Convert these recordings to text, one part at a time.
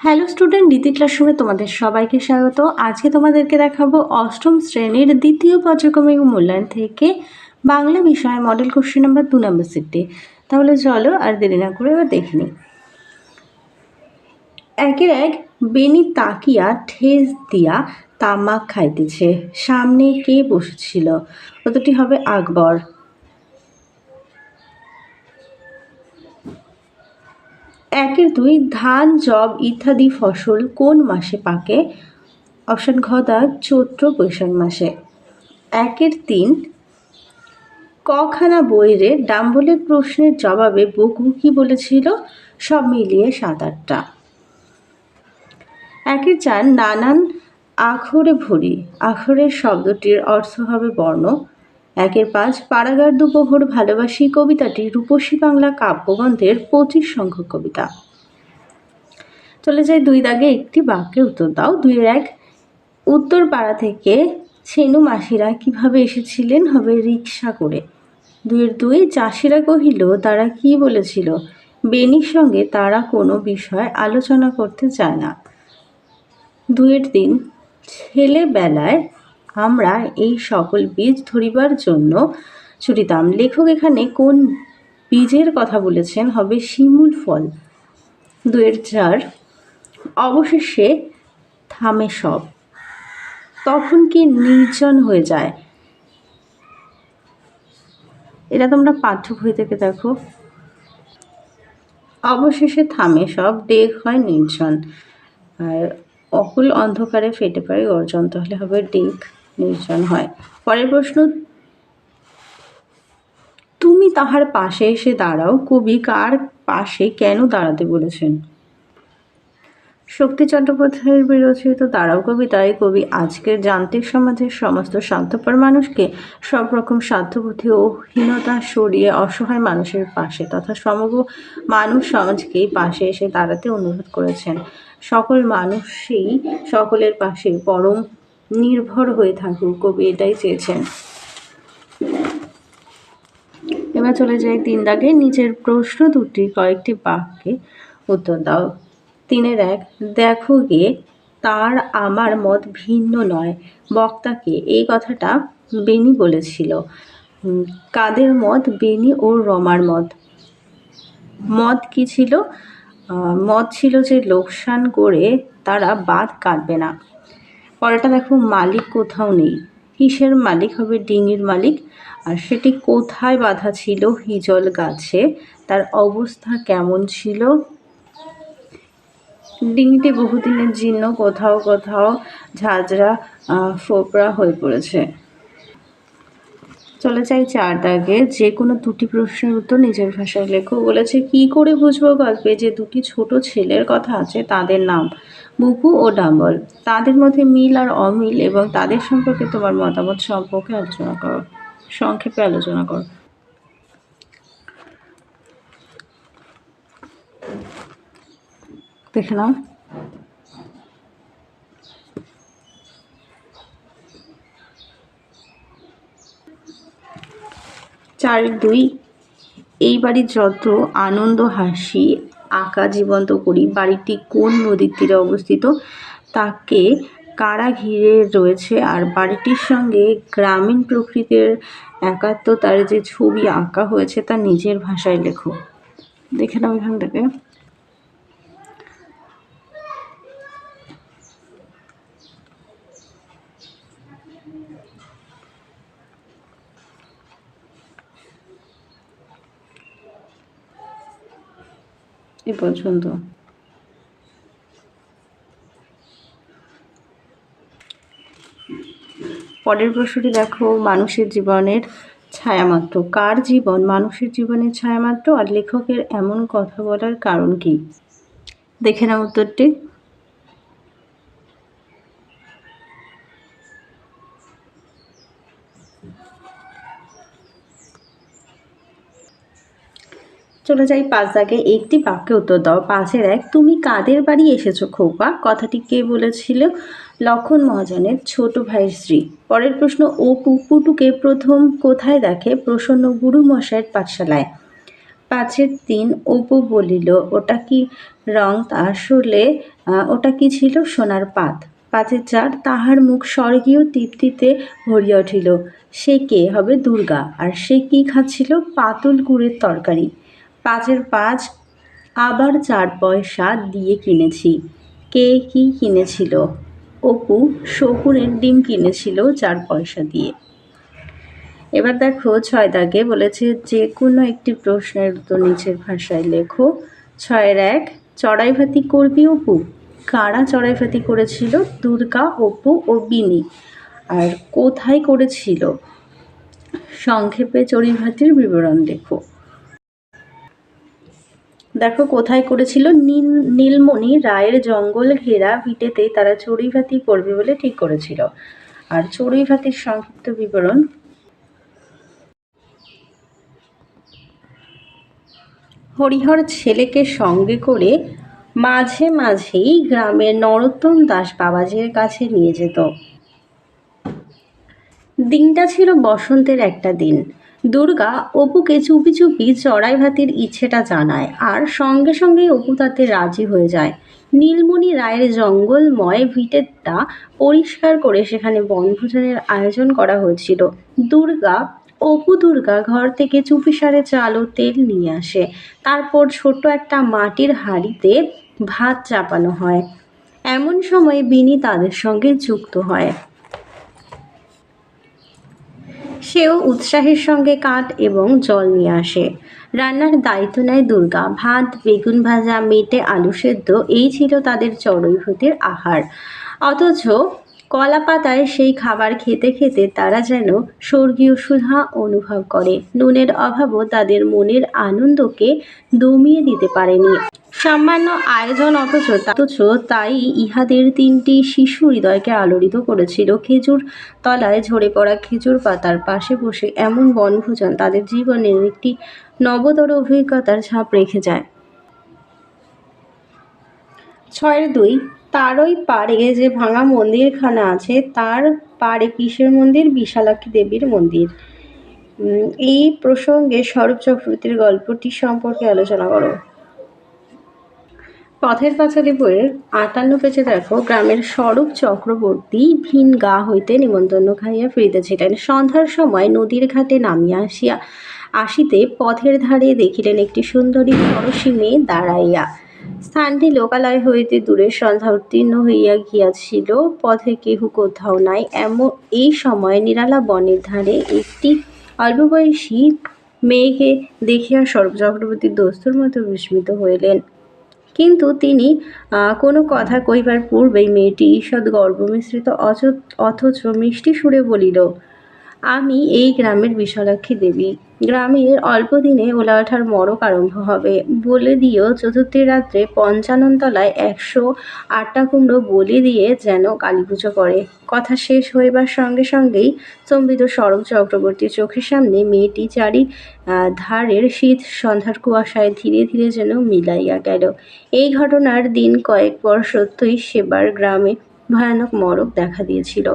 Hello student দ্বিতীয় ক্লাসরুমে তোমাদের সবাইকে স্বাগত। আজকে তোমাদেরকে দেখাবো অষ্টম শ্রেণির দ্বিতীয় পর্যায়ক্রমিক মূল্যায়ন থেকে বাংলা বিষয় মডেল কোশ্চেন নাম্বার দু নম্বর সিটটি তাহলে চলো আর দেরি না করে এবার দেখে নিই। একের এক বেনি তাকিয়া ঠেস দিয়া তামাক খাইতেছে। সামনে কে বসেছিল? কতটি হবে আকবর। একের দুই ধান, জব ইত্যাদি ফসল কোন মাসে পাকে? অপশান ঘ চৈত্র বৈশাখ মাসে। একের তিন, কখানা বইরে ডাম্বলের প্রশ্নের জবাবে বকু কি বলেছিল? সব মিলিয়ে সাত আটটা। একের চার, নানান আখরে ভরি। আখরের শব্দটির অর্থ হবে বর্ণ। একের পাঁচ পাড়াগার দুপোহর ভালোবাসি কবিতাটি রূপসী বাংলা কাব্যগ্রন্থের পঁচিশ সংখ্যক কবিতা। চলে যায় দুই দাগে একটি বাক্যে উত্তর দাও। দুইয়ের এক, উত্তর পাড়া থেকে ছেনু মাসিরা কীভাবে এসেছিলেন হবে রিক্সা করে। দুইয়ের দুই, চাষিরা কহিল, তারা কি বলেছিল? বেনির সঙ্গে তারা কোনো বিষয় আলোচনা করতে চায় না। দুয়ের দিন ছেলেবেলায় আমরা এই সকল বীজ ধরিবার জন্য ছুটিতাম লেখক এখানে কোন বীজের কথা বলেছেন? হবে শিমুল ফল। দুয়ের চার, অবশেষে থামে সব। তখন কি নির্জন হয়ে যায়? এটা তোমরা পাঠ্য বই থেকে দেখো। অবশেষে থামে সব ডেক হয় নির্জন। আর অকুল অন্ধকারে ফেটে পারে গর্জন, তাহলে হবে ডেক নির্জন হয়। পরের প্রশ্ন, তুমি তাহার পাশে এসে দাঁড়াও, কবি কার পাশে কেন দাঁড়াতে বলেছেন? শক্তি চট্টোপাধ্যায়ের বিরচিত দাঁড়াও কবিতায় কবি আজকের যান্ত্রিক সমাজের সমস্ত স্বার্থপর মানুষকে সব রকম স্বার্থবোধী ও হীনতা সরিয়ে অসহায় মানুষের পাশে তথা সমগ্র মানুষ সমাজকেই পাশে এসে দাঁড়াতে অনুরোধ করেছেন। সকল মানুষই সকলের পাশে পরম নির্ভর হয়ে থাকুক, কবি এটাই চেয়েছেন। এবার চলে যাই তিন দাগে। নিচের প্রশ্ন দুটি, কয়েকটি বাক্যে উত্তর দাও। তিনের এক, দেখো গে, তার আমার মত ভিন্ন নয়। বক্তাকে এই কথাটা বেনি বলেছিল। কাদের মত? বেনি ও রমার মত। মত কি ছিল? মত ছিল যে লোকসান করে তারা বাদ কাটবে না। পরেরটা দেখো, মালিক কোথাও নেই। কিসের মালিক হবে ডিঙির মালিক? আর সেটি কোথায় বাঁধা ছিল হিজল গাছে? তার অবস্থা কেমন ছিল? ডিঙিটি বহুদিনের জন্য কোথাও কোথাও ঝাঁঝরা ফোপড়া হয়ে পড়েছে। চলে যাই চার দাগে। যে কোনো দুটি প্রশ্নের উত্তর নিজের ভাষায় লেখো। বলেছে, কি করে বুঝব গল্পে যে দুটি ছোট ছেলের কথা আছে, তাদের নাম বুকু ও ডাম্বল? তাদের মধ্যে মিল আর অমিল এবং তাদের সম্পর্কে তোমার মতামত সম্পর্কে আলোচনা করো। সংক্ষেপে আলোচনা করো। দেখে নাও। চার দুই। এই বাড়ির যত আনন্দ হাসি, আঁকা জীবন্ত করি, বাড়িটি কোন নদীর তীরে অবস্থিত, তাকে কারা ঘিরে রয়েছে। আর বাড়িটির সঙ্গে গ্রামীণ প্রকৃতির একাত্মতার যে ছবি আঁকা হয়েছে, তা নিজের ভাষায় লেখো। দেখে নাও এখান থেকে। এ পর্যন্ত। পরের প্রশ্নটি দেখো, মানুষের জীবনের ছায়ামাত্র কার জীবন মানুষের জীবনের ছায়ামাত্র আর লেখকের এমন কথা বলার কারণ কি? দেখে নাও উত্তরটি। চলে যাই পাঁচ দাগে। একটি বাক্যে উত্তর দাও। পাঁচের এক, তুমি কাদের বাড়ি এসেছ খোপা কথাটি কে বলেছিল? লক্ষণ মহাজনের ছোট ভাইয়ের স্ত্রী। পরের প্রশ্ন, ও পুপুটুকে প্রথম কোথায় দেখে? প্রসন্ন গুরু মশাইয়ের পাঠশালায়। পাঁচের তিন, অপু বলিল, ওটা কি রং আসলে ওটা কি ছিল সোনার পাত? পাঁচের চার, তাহার মুখ স্বর্গীয় তৃপ্তিতে ভরিয়া উঠিল। সে কে? হবে দুর্গা। আর সে কি খাচ্ছিল? পাতুল গুড়ের তরকারি। পাঁচের পাঁচ, আবার চার পয়সা দিয়ে কিনেছি। কে কি কিনেছিল? অপু শকুনের ডিম কিনেছিল চার পয়সা দিয়ে। এবার দেখো ছয় দাগে বলেছে যে কোনো একটি প্রশ্নের উত্তর নিচের ভাষায় লেখো। ছয়ের এক, চড়াইভাতি করবি অপু? কারা চড়াইভাতি করেছিল? দুর্গা, অপু ও বিনি। আর কোথায় করেছিল? সংক্ষেপে চড়াইভাতির বিবরণ লেখো। দেখো কোথায় করেছিল? নীল, নীলমণি রায়ের জঙ্গল ঘেরা ভিটেতে তারা চড়ুইভাতি করবে বলে ঠিক করেছিল। আর চড়ুইভাতির সংক্ষিপ্ত বিবরণ? হরিহর ছেলেকে সঙ্গে করে মাঝে মাঝেই গ্রামের নরোত্তম দাস বাবাজির কাছে নিয়ে যেত। দিনটা ছিল বসন্তের একটা দিন। দুর্গা অপুকে চুপি চুপি চড়াই ভাতির ইচ্ছেটা জানায় আর সঙ্গে সঙ্গে অপু তাতে রাজি হয়ে যায়। নীলমণি রায়ের জঙ্গলময় ভিটেরটা পরিষ্কার করে সেখানে বনভোজনের আয়োজন করা হয়েছিল। দুর্গা, অপু দুর্গা ঘর থেকে চুপিসারে চাল ও তেল নিয়ে আসে। তারপর ছোট একটা মাটির হাঁড়িতে ভাত চাপানো হয়। এমন সময় বিনি তাদের সঙ্গে যুক্ত হয়। সেও উৎসাহের সঙ্গে কাঠ এবং জল নিয়ে আসে। রান্নার দায়িত্ব নেয় দুর্গা। ভাত, বেগুন ভাজা, মেটে, আলু সেদ্ধ, এই ছিল তাদের চড়ুইভূতির আহার। অথচ কলা পাতায় সেই খাবার খেতে খেতে তারা যেন স্বর্গীয় সুধা অনুভব করে। নুনের অভাবও তাদের মনের আনন্দকে দমিয়ে দিতে পারেনি। সামান্য আয়োজন অথচ অথচ তাই ইহাদের তিনটি শিশু হৃদয়কে আলোড়িত করেছিল। খেজুর তলায় ঝরে পড়া খেজুর পাতার পাশে বসে এমন বনভোজন তাদের জীবনের একটি নবতর অভিজ্ঞতার ছাপ রেখে যায়। ছয়ের দুই তারই পাড়ে যে ভাঙা মন্দিরখানা আছে, তার পাড়ে কিসের মন্দির, বিশালাক্ষী দেবীর মন্দির। এই প্রসঙ্গে স্বরূপ চক্রবর্তীর গল্পটি সম্পর্কে আলোচনা করো। পথের পাঁচালী বইয়ের আটান্ন পেজে দেখো, গ্রামের স্বরূপ চক্রবর্তী ভিন গা হইতে নিমন্ত্রণ খাইয়া ফিরিতেছিলেন। সন্ধ্যার সময় নদীর ঘাটে নামিয়া আসিয়া, আসিতে পথের ধারে দেখিলেন একটি সুন্দরী ফরসী মেয়ে দাঁড়াইয়া। স্থানটি লোকালয় হইতে দূরে সন্ধ্যা উত্তীর্ণ হইয়া গিয়াছিল। পথে কেহ কোথাও নাই। এমন এই সময় নিরালা বনের ধারে একটি অল্প বয়সী মেয়েকে দেখিয়া স্বরূপ চক্রবর্তী দস্তুর মতো বিস্মিত হইলেন। কিন্তু তিনি কোনো কথা কইবার পূর্বেই মেয়েটি ঈষৎ গর্বমিশ্রিত অথচ মিষ্টি সুরে বলিল আমি এই গ্রামের বিশালাক্ষী দেবী। গ্রামের অল্প দিনে ওলা ওঠার মরক আরম্ভ হবে। বলে দিও চতুর্থী রাত্রে পঞ্চাননতলায় একশো আটটা কুমড়ো বলি দিয়ে যেন কালী পুজো করে। কথা শেষ হইবার সঙ্গে সঙ্গেই স্তম্ভিত সড়ক চক্রবর্তীর চোখের সামনে মেয়েটি চারি ধারের শীত সন্ধ্যার কুয়াশায় ধীরে ধীরে যেন মিলাইয়া গেল। এই ঘটনার দিন কয়েক পর সত্যই সেবার গ্রামে ভয়ানক মরক দেখা দিয়েছিল।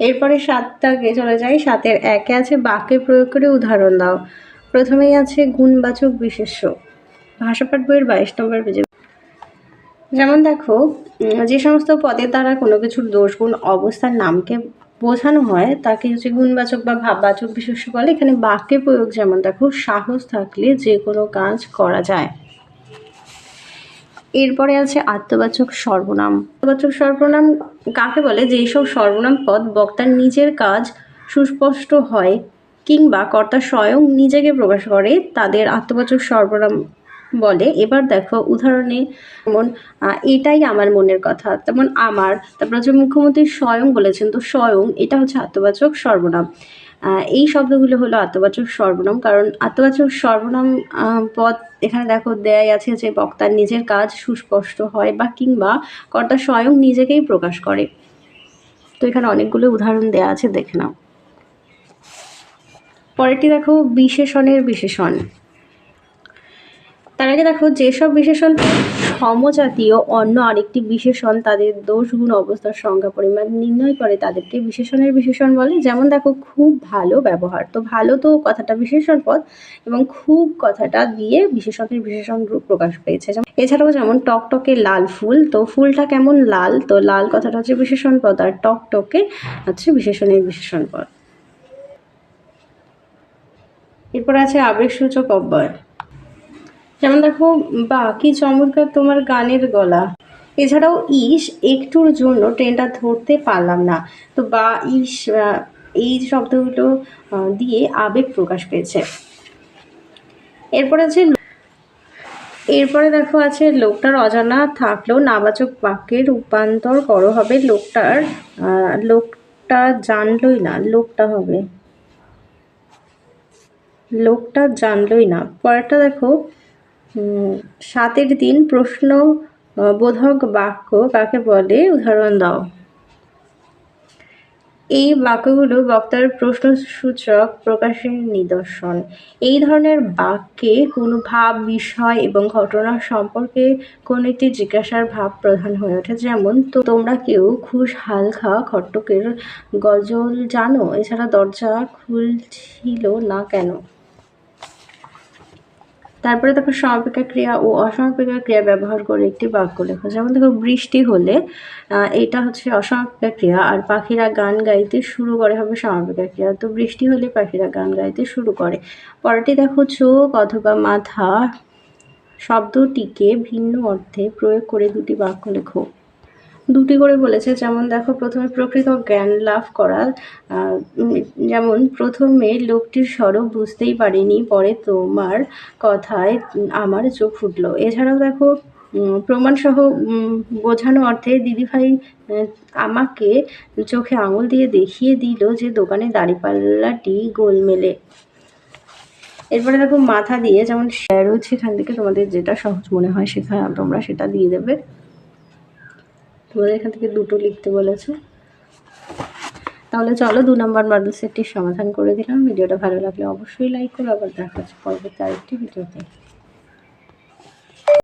এরপরে সাতটাকে চলে যাই, সাতের একে আছে বাক্যে প্রয়োগ করে উদাহরণ দাও। প্রথমেই আছে গুণবাচক বিশেষ্য। ভাষাপাঠ বইয়ের বাইশ নম্বর পেজে। যেমন দেখো যে সমস্ত পদের দ্বারা কোনো কিছুর দোষ, গুণ, অবস্থার নামকে বোঝানো হয়, তাকে হচ্ছে গুণবাচক বা ভাববাচক বিশেষ্য বলে। এখানে বাক্যে প্রয়োগ যেমন দেখো, সাহস থাকলে যে কোনো কাজ করা যায়। এরপরে আছে আত্মবাচক সর্বনাম। আত্মবাচক সর্বনাম কাকে বলে? যেই সব সর্বনাম পদ বক্তার নিজের কাজ সুস্পষ্ট হয় কিংবা কর্তা স্বয়ং নিজেকে প্রকাশ করে, তাদের আত্মবাচক সর্বনাম বলে। এবার দেখো উদাহরণে, যেমন এটাই আমার মনের কথা, তেমন আমার। তারপর হচ্ছে মুখ্যমন্ত্রী স্বয়ং বলেছেন, তো স্বয়ং, এটা হচ্ছে আত্মবাচক সর্বনাম। এই শব্দগুলো হলো আত্মবাচক সর্বনাম, কারণ আত্মবাচক সর্বনাম পদ এখানে দেখো দেয়াই আছে যে বক্তার নিজের কাজ সুস্পষ্ট হয় বা কিংবা কর্তা স্বয়ং নিজেকেই প্রকাশ করে। তো এখানে অনেকগুলো উদাহরণ দেয়া আছে, দেখে নাও। পরেরটি দেখো, বিশেষণের বিশেষণ। তার আগে দেখো, যেসব বিশেষণ সমজাতীয় অন্য আরেকটি বিশেষণ, তাদের দোষ গুণ, অবস্থার সংখ্যা, পরিমাণ নির্ণয় করে তাদেরকে বিশেষণের বিশেষণ বলে। যেমন দেখো, খুব ভালো ব্যবহার। তো ভালো তো কথাটা বিশেষণ পদ এবং খুব কথাটা দিয়ে বিশেষণের বিশেষণ রূপ প্রকাশ পেয়েছে। এছাড়াও যেমন টকটকে লাল ফুল, তো ফুলটা কেমন লাল? তো লাল কথাটা হচ্ছে বিশেষণ পদ আর টকটকে হচ্ছে বিশেষণের বিশেষণ পদ। এরপর আছে আবেগসূচক অব্যয়। যেমন দেখো বা কি চমৎকার তোমার গানের গলা। এছাড়াও ইস একটুর জন্য ট্রেনটা ধরতে পারলাম না। তো বা ইস এই শব্দগুলো দিয়ে আবেগ প্রকাশ পেয়েছে। এরপরে আছে এরপরে দেখো আছে, লোকটার অজানা থাকলেও নাবাচক বাক্যে রূপান্তর করো হবে। লোকটার লোকটা জানলই না, লোকটা হবে। লোকটা জানলই না। পরেরটা দেখো সাতের দিন প্রশ্ন বোধক বাক্য কাকে বলে? উদাহরণ দাও। এই বাক্যগুলো বক্তার প্রশ্নসূচক প্রকাশের নিদর্শন। এই ধরনের বাক্যে কোনো ভাব, বিষয় এবং ঘটনা সম্পর্কে কোনো একটি জিজ্ঞাসার ভাব প্রধান হয়ে ওঠে। যেমন, তো তোমরা কেউ খুশ হালখা খট্টকের গজল জানো? এছাড়া দরজা খুলছিল না কেন? তারপরে দেখো সমাপিকা ক্রিয়া ও অসমাপিকা ক্রিয়া ব্যবহার করে একটি বাক্য লেখো। যেমন দেখো, বৃষ্টি হলে এটা হচ্ছে অসমাপিকা ক্রিয়া, আর পাখিরা গান গাইতে শুরু করে হবে সমাপিকা ক্রিয়া। তো বৃষ্টি হলে পাখিরা গান গাইতে শুরু করে। পরেরটি দেখো, চোখ অথবা মাথা শব্দটিকে ভিন্ন অর্থে প্রয়োগ করে দুটি বাক্য লেখো। দুটি করে বলেছে, যেমন দেখো, প্রথমে প্রকৃত জ্ঞান লাভ করা যেমন প্রথমে লোকটির স্বরূপ বুঝতেই পারিনি, পরে তোমার কথায় আমার চোখ ফুটলো। এছাড়াও দেখো প্রমাণসহ বোঝানো অর্থে দিদিভাই আমাকে চোখে আঙুল দিয়ে দেখিয়ে দিল যে দোকানে দাড়িপাল্লাটি গোলমেলে এরপরে দেখো, মাথা দিয়ে যেমন রয়েছে এখান থেকে তোমাদের যেটা সহজ মনে হয় সেখানে তোমরা সেটা দিয়ে দেবে। তোমাদের এখান থেকে দুটো লিখতে বলেছে। তাহলে চলো দু নম্বর মডেল সেটটির সমাধান করে দিলাম। ভিডিওটা ভালো লাগলে অবশ্যই লাইক করো। আবার দেখা হচ্ছে পরবর্তী আরেকটি ভিডিওতে।